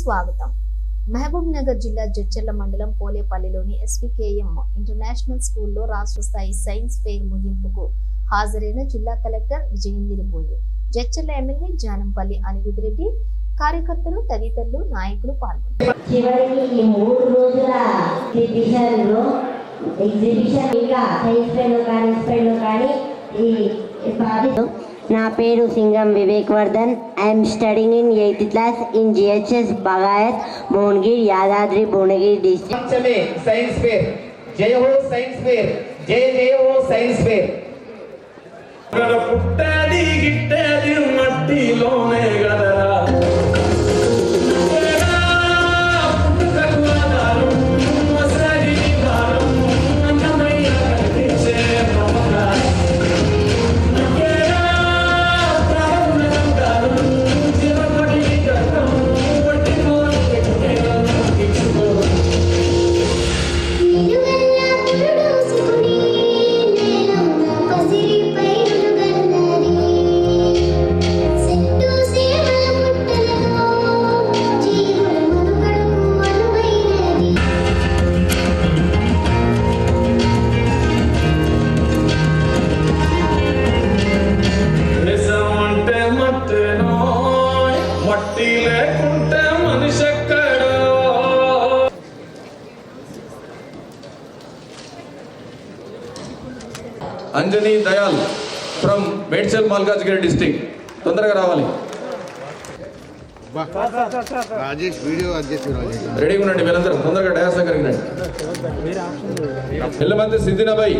స్వాగతం. మహబూబ్ నగర్ జిల్లా జడ్చర్ల మండలం పోలేపల్లిలోని ఎస్వికేఎం ఇంటర్నేషనల్ స్కూల్లో రాష్ట్ర స్థాయి సైన్స్ ఫెయిర్ ముగింపుకు హాజరైన జిల్లా కలెక్టర్ విజయేంద్రబోయి జడ్చర్ల ఎమ్మెల్యే జానంపల్లి అనిరుద్ రెడ్డి కార్యకర్తలు తదితరులు నాయకులు పాల్గొన్నారు. చివరికి ఈ మూడు రోజుల ఎగ్జిబిషన్ లో ఎగ్జిబిషన్ ఇంకా సైన్స్ ఫెయిర్ లో కానీ ఫెయిర్ లో కానీ ఈ ఈ ప్రాజెక్ట్ నా పేరు Singam Vivek Vardhan I'm studying in eighth class in GHS Bagayat Mohangir Yadadri Bhuvanagiri district పంచమే science fair జయ హో సైన్స్ ఫేర్ జయ జయ హో సైన్స్ ఫేర్ ఇక్కడ పుట్టేది గిట్టేది మట్టిలోనే గదరా మట్టి లేకుంటే మనిషి ఎక్కడో అంజనీ దయాల్ ఫ్రమ్ మేడ్చల్ మల్కాజ్గిరి డిస్టిక్ తొందరగా రావాలి. రాజేష్ వీడియో రెడీగా ఉండండి వీళ్ళందరూ తొందరగా డయాస్ దగ్గరికి రండి. Yellamandi Siddinabai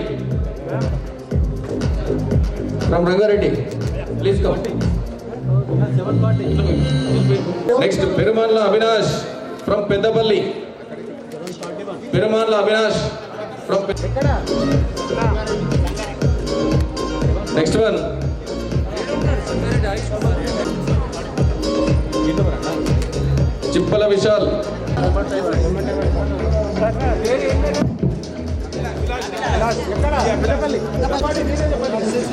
from Rangareddy. Please come. Next Perumalla Avinash from Peddapalli Perumalla Avinash from next one Chippala Vishal ఎక్కడ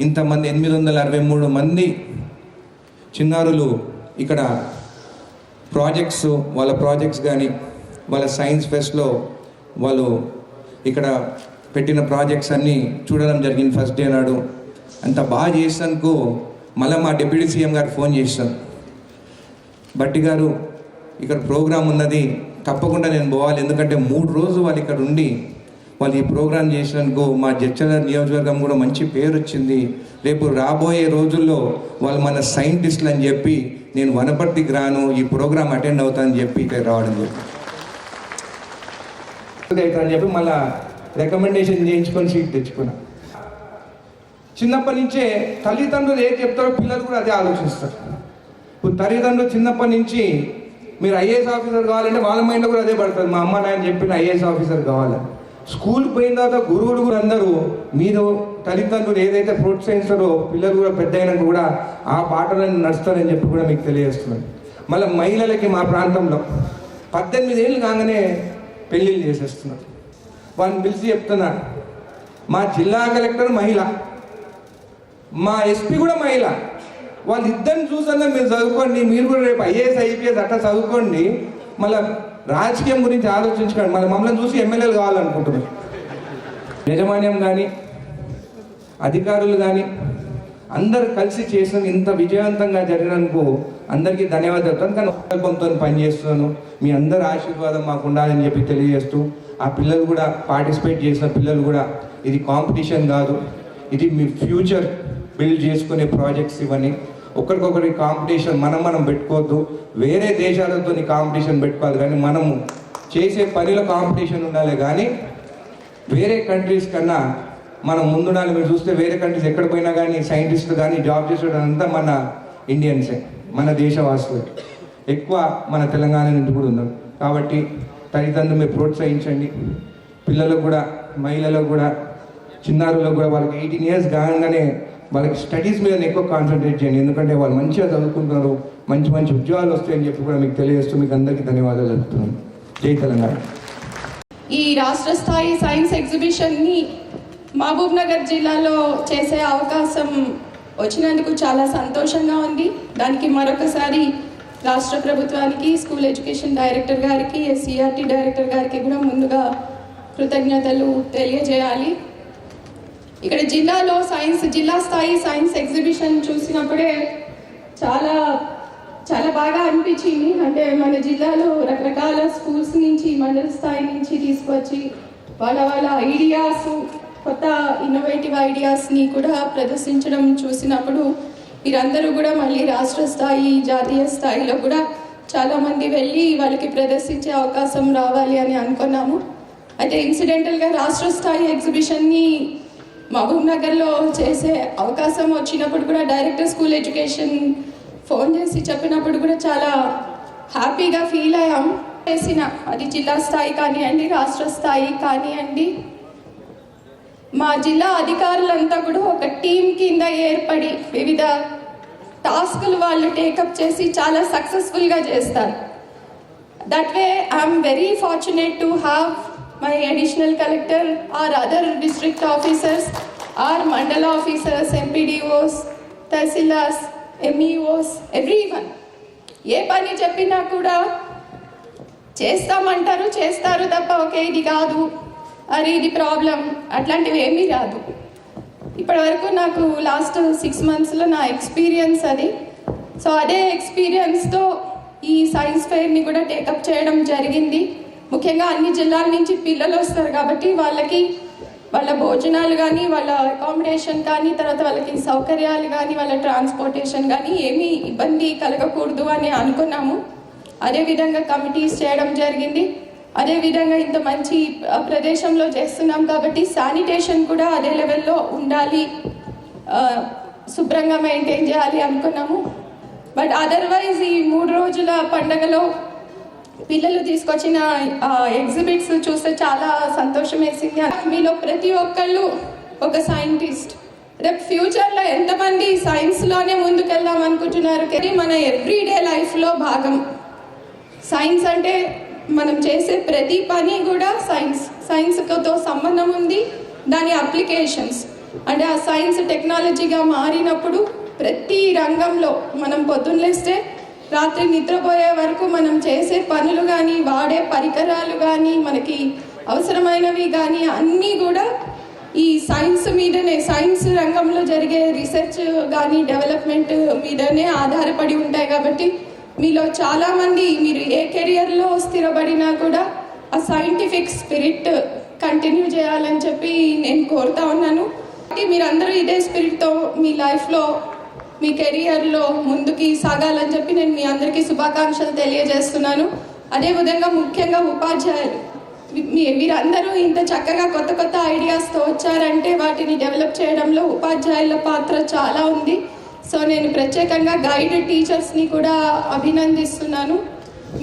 ఇంతమంది ఎనిమిది వందల అరవై మూడు మంది చిన్నారులు ఇక్కడ ప్రాజెక్ట్స్ వాళ్ళ ప్రాజెక్ట్స్ కానీ వాళ్ళ సైన్స్ ఫెస్ట్లో వాళ్ళు ఇక్కడ పెట్టిన ప్రాజెక్ట్స్ అన్నీ చూడడం జరిగింది ఫస్ట్ డే నాడు. అంత బాగా చేసినందుకు మళ్ళీ మా డిప్యూటీ సీఎం గారు ఫోన్ చేశాను బట్టి గారు ఇక్కడ ప్రోగ్రాం ఉన్నది. తప్పకుండా నేను పోవాలి. ఎందుకంటే మూడు రోజులు వాళ్ళు ఇక్కడ ఉండి వాళ్ళు ఈ ప్రోగ్రాం చేసినందుకు మా జడ్చల నియోజకవర్గం కూడా మంచి పేరు వచ్చింది. రేపు రాబోయే రోజుల్లో వాళ్ళు మన సైంటిస్టులు అని చెప్పి నేను వనపర్తికి రాను ఈ ప్రోగ్రాం అటెండ్ అవుతానని చెప్పి ఇక్కడ రావడం చెప్పి అని చెప్పి మళ్ళా రికమెండేషన్ చేయించుకొని సీట్ తెచ్చుకున్నా. చిన్నప్పటి నుంచే తల్లిదండ్రులు ఏం చెప్తారో పిల్లలు కూడా అదే ఆలోచిస్తారు. ఇప్పుడు తల్లిదండ్రులు చిన్నప్పటి నుంచి మీరు ఐఏఎస్ ఆఫీసర్ కావాలంటే వాళ్ళ మైండ్లో కూడా అదే పడుతుంది. మా అమ్మ నాయన చెప్పిన ఐఏఎస్ ఆఫీసర్ కావాలి స్కూల్కి పోయిన తర్వాత గురువులు కూడా అందరూ మీరు తల్లిదండ్రులు ఏదైతే ప్రోత్సహిస్తారో పిల్లలు కూడా పెద్ద అయినాక కూడా ఆ పాటలను నడుస్తారని చెప్పి కూడా మీకు తెలియజేస్తున్నాను. మళ్ళీ మహిళలకి మా ప్రాంతంలో పద్దెనిమిది ఏళ్ళు కాగానే పెళ్ళిళ్ళు చేసేస్తున్నారు. వాళ్ళని పిలిచి చెప్తున్నాడు మా జిల్లా కలెక్టర్ మహిళ మా ఎస్పీ కూడా మహిళ. వాళ్ళిద్దరిని చూసన్నా మీరు చదువుకోండి మీరు కూడా రేపు ఐఏఎస్ ఐపీఎస్ అట్లా చదువుకోండి. మళ్ళీ రాజకీయం గురించి ఆలోచించుకోండి. మళ్ళీ మమ్మల్ని చూసి ఎమ్మెల్యేలు కావాలనుకుంటున్నారు. యజమాన్యం కానీ అధికారులు కానీ అందరు కలిసి చేసిన ఇంత విజయవంతంగా జరిగినందుకు అందరికీ ధన్యవాదాలు. కానీ సంకల్పంతో పనిచేస్తున్నాను. మీ అందరి ఆశీర్వాదం మాకు ఉండాలని చెప్పి తెలియజేస్తూ ఆ పిల్లలు కూడా పార్టిసిపేట్ చేసిన పిల్లలు కూడా ఇది కాంపిటీషన్ కాదు. ఇది మీ ఫ్యూచర్. బిల్డ్ చేసుకునే ప్రాజెక్ట్స్ ఇవన్నీ. ఒకరికొకరి కాంపిటీషన్ మనం మనం పెట్టుకోవద్దు. వేరే దేశాలతో కాంపిటీషన్ పెట్టుకోవాలి కానీ మనము చేసే పనిలో కాంపిటీషన్ ఉండాలి కానీ వేరే కంట్రీస్ కన్నా మనం ముందుండాలి. మీరు చూస్తే వేరే కంట్రీస్ ఎక్కడ పోయినా కానీ సైంటిస్టులు కానీ జాబ్ చేసేటంతా మన ఇండియన్సే మన దేశవాసులు. ఎక్కువ మన తెలంగాణ నుండి కూడా ఉన్నాం కాబట్టి తల్లిదండ్రులు మీరు ప్రోత్సహించండి. పిల్లలకు కూడా మహిళలకు కూడా చిన్నారులకు కూడా వాళ్ళకి ఎయిటీన్ ఇయర్స్ కాగానే వాళ్ళకి స్టడీస్ మీద ఎక్కువ కాన్సన్ట్రేట్ చేయండి. ఎందుకంటే వాళ్ళు మంచిగా చదువుకుంటున్నారు. మంచి మంచి ఉద్యోగాలు వస్తాయని చెప్పి కూడా మీకు తెలియజేస్తూ మీకు అందరికీ ధన్యవాదాలు చెప్తున్నాను జై తెలంగాణ. ఈ రాష్ట్ర స్థాయి సైన్స్ ఎగ్జిబిషన్ని మహబూబ్ నగర్ జిల్లాలో చేసే అవకాశం వచ్చినందుకు చాలా సంతోషంగా ఉంది. దానికి మరొకసారి రాష్ట్ర ప్రభుత్వానికి స్కూల్ ఎడ్యుకేషన్ డైరెక్టర్ గారికి ఎస్సీఆర్టీ డైరెక్టర్ గారికి కూడా ముందుగా కృతజ్ఞతలు తెలియజేయాలి. ఇక్కడ జిల్లాలో సైన్స్ జిల్లా స్థాయి సైన్స్ ఎగ్జిబిషన్ చూసినప్పుడే చాలా చాలా బాగా అనిపించింది. అంటే మన జిల్లాలో రకరకాల స్కూల్స్ నుంచి మండల స్థాయి నుంచి తీసుకొచ్చి వాళ్ళ వాళ్ళ ఐడియాస్ కొత్త ఇన్నోవేటివ్ ఐడియాస్ని కూడా ప్రదర్శించడం చూసినప్పుడు వీరందరూ కూడా మళ్ళీ రాష్ట్ర స్థాయి జాతీయ స్థాయిలో కూడా చాలామంది వెళ్ళి వాళ్ళకి ప్రదర్శించే అవకాశం రావాలి అని అనుకున్నాము. అయితే ఇన్సిడెంటల్గా రాష్ట్ర స్థాయి ఎగ్జిబిషన్ని మహబూబ్ నగర్లో చేసే అవకాశం వచ్చినప్పుడు కూడా డైరెక్టర్ స్కూల్ ఎడ్యుకేషన్ ఫోన్ చేసి చెప్పినప్పుడు కూడా చాలా హ్యాపీగా ఫీల్ అయ్యాం. చేసిన అది జిల్లా స్థాయి కానివ్వండి రాష్ట్ర స్థాయి కానివ్వండి మా జిల్లా అధికారులంతా కూడా ఒక టీం కింద ఏర్పడి వివిధ టాస్కులు వాళ్ళు టేకప్ చేసి చాలా సక్సెస్ఫుల్గా చేస్తారు. That way I'm very fortunate to have my additional collector or other district officers or mandala officers mpdos tahsildars meos everyone ఏ పని చెప్పినా కూడా చేస్తామంటారు చేస్తారు తప్ప ఓకే ఇది కాదు. అరే ఇది ప్రాబ్లం. అట్లాంటివి ఏమీ రాదు. ఇప్పటి వరకు నాకు లాస్ట్ సిక్స్ మంత్స్లో నా ఎక్స్పీరియన్స్ అది. సో అదే ఎక్స్పీరియన్స్తో ఈ సైన్స్ ఫెయిర్ని కూడా టేకప్ చేయడం జరిగింది. ముఖ్యంగా అన్ని జిల్లాల నుంచి పిల్లలు వస్తారు కాబట్టి వాళ్ళకి వాళ్ళ భోజనాలు కానీ వాళ్ళ అకామిడేషన్ కానీ తర్వాత వాళ్ళకి సౌకర్యాలు కానీ వాళ్ళ ట్రాన్స్పోర్టేషన్ కానీ ఏమీ ఇబ్బంది కలగకూడదు అని అనుకున్నాము. అదేవిధంగా కమిటీస్ చేయడం జరిగింది. అదేవిధంగా ఇంత మంచి ప్రదేశంలో చేస్తున్నాం కాబట్టి శానిటేషన్ కూడా అదే లెవెల్లో ఉండాలి. శుభ్రంగా మెయింటైన్ చేయాలి అనుకున్నాము. బట్ అదర్వైజ్ ఈ మూడు రోజుల పండగలో పిల్లలు తీసుకొచ్చిన ఎగ్జిబిట్స్ చూస్తే చాలా సంతోషం వేసింది. మీలో ప్రతి ఒక్కళ్ళు ఒక సైంటిస్ట్ రేపు ఫ్యూచర్లో ఎంతమంది సైన్స్లోనే ముందుకెళ్దాం అనుకుంటున్నారు? కానీ మన ఎవ్రీడే లైఫ్లో భాగం. సైన్స్ అంటే మనం చేసే ప్రతి పని కూడా సైన్స్ సైన్స్తో సంబంధం ఉంది. దాని అప్లికేషన్స్ అంటే ఆ సైన్స్ టెక్నాలజీగా మారినప్పుడు ప్రతి రంగంలో మనం పొద్దున్నేస్తే రాత్రి నిద్రపోయే వరకు మనం చేసే పనులు కానీ వాడే పరికరాలు కానీ మనకి అవసరమైనవి కానీ అన్నీ కూడా ఈ సైన్స్ మీదనే సైన్స్ రంగంలో జరిగే రీసెర్చ్ కానీ డెవలప్మెంట్ మీదనే ఆధారపడి ఉంటాయి కాబట్టి మీలో చాలామంది మీరు ఏ కెరియర్లో స్థిరపడినా కూడా ఆ సైంటిఫిక్ స్పిరిట్ కంటిన్యూ చేయాలని చెప్పి నేను కోరుతా ఉన్నాను. మీరందరూ ఇదే స్పిరిట్తో మీ లైఫ్లో మీ కెరియర్లో ముందుకి సాగాలని చెప్పి నేను మీ అందరికీ శుభాకాంక్షలు తెలియజేస్తున్నాను. అదేవిధంగా ముఖ్యంగా ఉపాధ్యాయులు. మీ వీరందరూ ఇంత చక్కగా కొత్త కొత్త ఐడియాస్తో వచ్చారంటే వాటిని డెవలప్ చేయడంలో ఉపాధ్యాయుల పాత్ర చాలా ఉంది. సో నేను ప్రత్యేకంగా గైడ్ టీచర్స్ని కూడా అభినందిస్తున్నాను.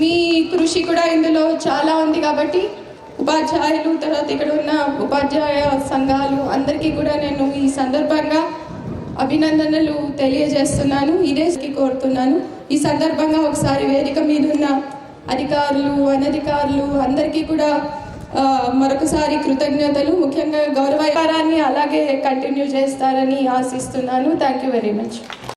మీ కృషి కూడా ఇందులో చాలా ఉంది కాబట్టి ఉపాధ్యాయులు తర్వాత ఇక్కడ ఉన్న ఉపాధ్యాయ సంఘాలు అందరికీ కూడా నేను ఈ సందర్భంగా అభినందనలు తెలియజేస్తున్నాను. ఇదే కోరుతున్నాను. ఈ సందర్భంగా ఒకసారి వేదిక మీదున్న అధికారులు అనధికారులు అందరికీ కూడా మరొకసారి కృతజ్ఞతలు. ముఖ్యంగా గౌరవ అలాగే కంటిన్యూ చేస్తారని ఆశిస్తున్నాను. Thank you very much.